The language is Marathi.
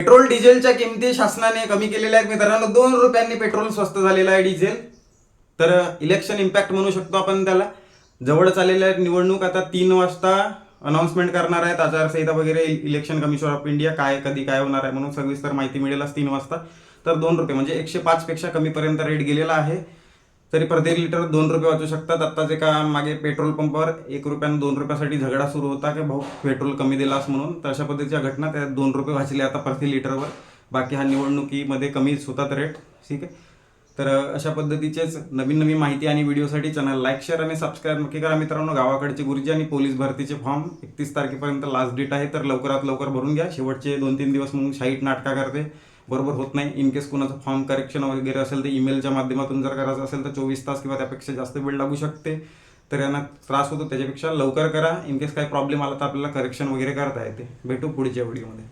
पेट्रोल डिझेलच्या किमती शासनाने कमी केलेल्या आहेत मित्रांनो. दोन रुपयांनी पेट्रोल स्वस्त झालेलं आहे डिझेल. तर इलेक्शन इम्पॅक्ट म्हणू शकतो आपण त्याला. जवळ आहेत निवडणूक. आता तीन वाजता अनाऊन्समेंट करणार आहेत आचारसंहिता वगैरे इलेक्शन कमिशन ऑफ इंडिया काय कधी काय होणार आहे म्हणून सविस्तर माहिती मिळेलच तीन वाजता. तर दोन रुपये म्हणजे एकशे पाचपेक्षा कमीपर्यंत रेट गेलेला आहे. तरी प्रत्येक लिटर दोन रुपये वाचू शकतात. आत्ताच एका मागे पेट्रोल पंपावर एक रुपयानं दोन रुपयासाठी झगडा सुरू होता की भाऊ पेट्रोल कमी दिलास म्हणून तर अशा पद्धतीच्या घटना त्या दोन रुपये वाचले आता प्रति लिटरवर. बाकी हा निवडणुकीमध्ये कमीच होतात रेट. ठीक आहे? तर अशा पद्धतीचेच नवीन नवीन माहिती आणि व्हिडिओसाठी चॅनल लाईक शेअर आणि सबस्क्राईब नक्की करा मित्रांनो. गावाकडचे गुरुजी आणि पोलीस भरतीचे फॉर्म एकतीस तारखेपर्यंत लास्ट डेट आहे तर लवकरात लवकर भरून घ्या. शेवटचे दोन तीन दिवस मग शाईट नाटका करते. बरोबर होत नाही. इन केस कुणाचं फॉर्म करेक्शन वगैरे असेल तर ईमेलच्या माध्यमातून जर करायचं असेल तर चोवीस तास किंवा त्यापेक्षा जास्त वेळ लागू शकते. तर यांना त्रास होतो. त्याच्यापेक्षा लवकर करा. इन केस काही प्रॉब्लेम आला तर आपल्याला करेक्शन वगैरे करता येते. भेटू पुढच्या व्हिडिओमध्ये